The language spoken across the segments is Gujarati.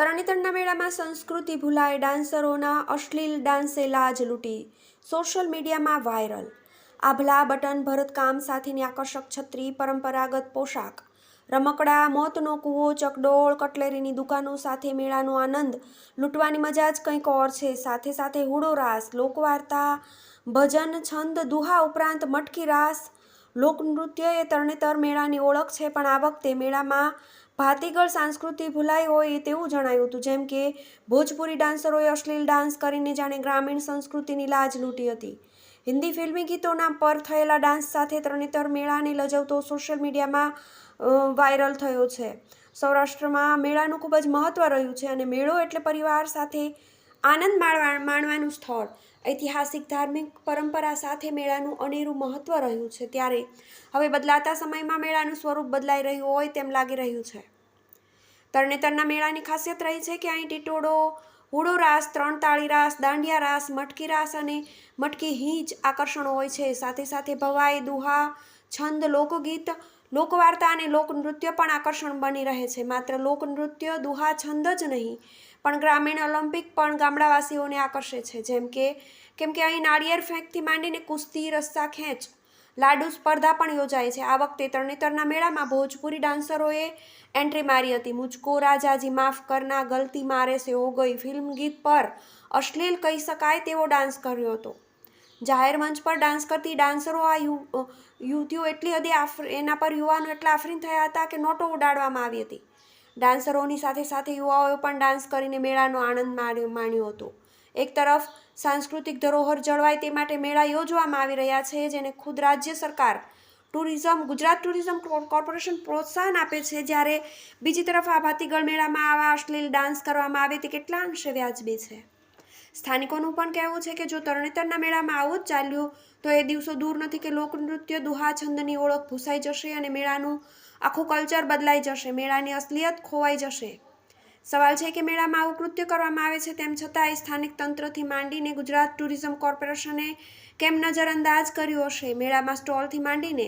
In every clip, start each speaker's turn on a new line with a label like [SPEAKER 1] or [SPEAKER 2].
[SPEAKER 1] તરણેતરના મેળામાં સંસ્કૃતિ ભૂલાય, ડાન્સરોના અશ્લીલ ડાન્સે લાજ લૂંટી, સોશિયલ મીડિયામાં વાયરલ. આભલા, બટન, ભરતકામ સાથેની આકર્ષક છત્રી, પરંપરાગત પોશાક, રમકડા, મોતનો કૂવો, ચકડોળ, કટલેરીની દુકાનો સાથે મેળાનો આનંદ, લૂંટવાની મજા જ કંઈક ઓર છે. સાથે સાથે હુડો રાસ, લોકવાર્તા, ભજન, છંદ, દુહા ઉપરાંત મટકી રાસ લોકનૃત્ય એ તરણેતર મેળાની ઓળખ છે, પણ આ વખતે મેળામાં ભાતીગળ સંસ્કૃતિ ભૂલાઈ હોય તેવું જણાયું હતું. જેમ કે, ભોજપુરી ડાન્સરોએ અશ્લીલ ડાન્સ કરીને જાણે ગ્રામીણ સંસ્કૃતિની લાજ લૂંટી હતી. હિન્દી ફિલ્મી ગીતોના પર થયેલા ડાન્સ સાથે તરણેતર મેળાને લજવતો સોશિયલ મીડિયામાં વાયરલ થયો છે. સૌરાષ્ટ્રમાં મેળાનું ખૂબ જ મહત્ત્વ રહ્યું છે અને મેળો એટલે પરિવાર સાથે આનંદ માણવા, માણવાનું સ્થળ. ઐતિહાસિક, ધાર્મિક પરંપરા સાથે મેળાનું અનેરું મહત્ત્વ રહ્યું છે ત્યારે હવે બદલાતા સમયમાં મેળાનું સ્વરૂપ બદલાઈ રહ્યું હોય તેમ લાગી રહ્યું છે. તરણેતરના મેળાની ખાસિયત રહી છે કે અહીં ટીટોડો હુડો રાસ, ત્રણ તાળી રાસ, દાંડિયા રાસ, મટકી રાસ અને મટકી હીંચ આકર્ષણો હોય છે. સાથે સાથે ભવાઈ, દુહા, છંદ, લોકગીત લોકવાર્તા અને લોકનૃત્ય પણ આકર્ષણ બની રહે છે. માત્ર લોકનૃત્ય દુહા છંદ જ નહીં, પણ ગ્રામીણ ઓલિમ્પિક પણ ગામડાવાસીઓને આકર્ષે છે. જેમ કે, કેમ કે અહીં નાળિયેર ફેંકથી માંડીને કુસ્તી, રસ્સા, ખેંચ, લાડુ સ્પર્ધા પણ યોજાય છે. આ વખતે તરણેતરના મેળામાં ભોજપુરી ડાન્સરોએ એન્ટ્રી મારી હતી. મુજકો રાજાજી માફ કરના ગલતી મારે સે હો ગઈ. ફિલ્મ ગીત પર અશ્લીલ કહી શકાય તેવો ડાન્સ કર્યો હતો. જાહેર મંચ પર ડાન્સ કરતી ડાન્સરો આ યુવતીઓ એટલી હદે એના પર યુવાનો એટલા આફરીન થયા હતા કે નોટો ઉડાડવામાં આવી હતી. ડાન્સરોની સાથે સાથે યુવાઓએ પણ ડાન્સ કરીને મેળાનો આનંદ માણ્યો હતો. એક તરફ સાંસ્કૃતિક ધરોહર જળવાય તે માટે મેળા યોજવામાં આવી રહ્યા છે, જેને ખુદ રાજ્ય સરકાર ટુરિઝમ, ગુજરાત ટુરિઝમ કોર્પોરેશન પ્રોત્સાહન આપે છે, જ્યારે બીજી તરફ આ ભાતીગળ મેળામાં આવા અશ્લીલ ડાન્સ કરવામાં આવે તે કેટલા અંશે વ્યાજબી છે? સ્થાનિકોનું પણ કહેવું છે કે જો તરણેતરના મેળામાં આવું જ ચાલ્યું, તો એ દિવસો દૂર નથી કે લોકનૃત્ય દુહા છંદની ઓળખ ભૂસાઈ જશે અને મેળાનું આખું કલ્ચર બદલાઈ જશે, મેળાની અસલિયત ખોવાઈ જશે. સવાલ છે કે મેળામાં આવું કૃત્ય કરવામાં આવે છે તેમ છતાંય સ્થાનિક તંત્રથી માંડીને ગુજરાત ટુરિઝમ કોર્પોરેશને કેમ નજરઅંદાજ કર્યું હશે? મેળામાં સ્ટોલથી માંડીને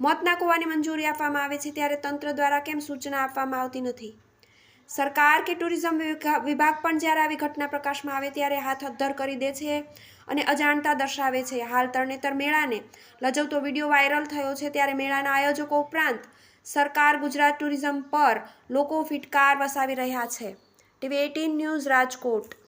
[SPEAKER 1] મોતના કૂવાની મંજૂરી આપવામાં આવે છે ત્યારે તંત્ર દ્વારા કેમ સૂચના આપવામાં આવતી નથી? સરકાર કે ટુરિઝમ વિભા- વિભાગ પણ જ્યારે આવી ઘટના પ્રકાશમાં આવે ત્યારે હાથ અદ્ધર કરી દે છે અને અજાણતા દર્શાવે છે. હાલ તરણેતર મેળાને લજવતો વીડિયો વાયરલ થયો છે ત્યારે મેળાના આયોજકો ઉપરાંત સરકાર ગુજરાત ટુરિઝમ પર લોકો ફિટકાર વસાવી રહ્યા છે. TV eighteen news Rajkot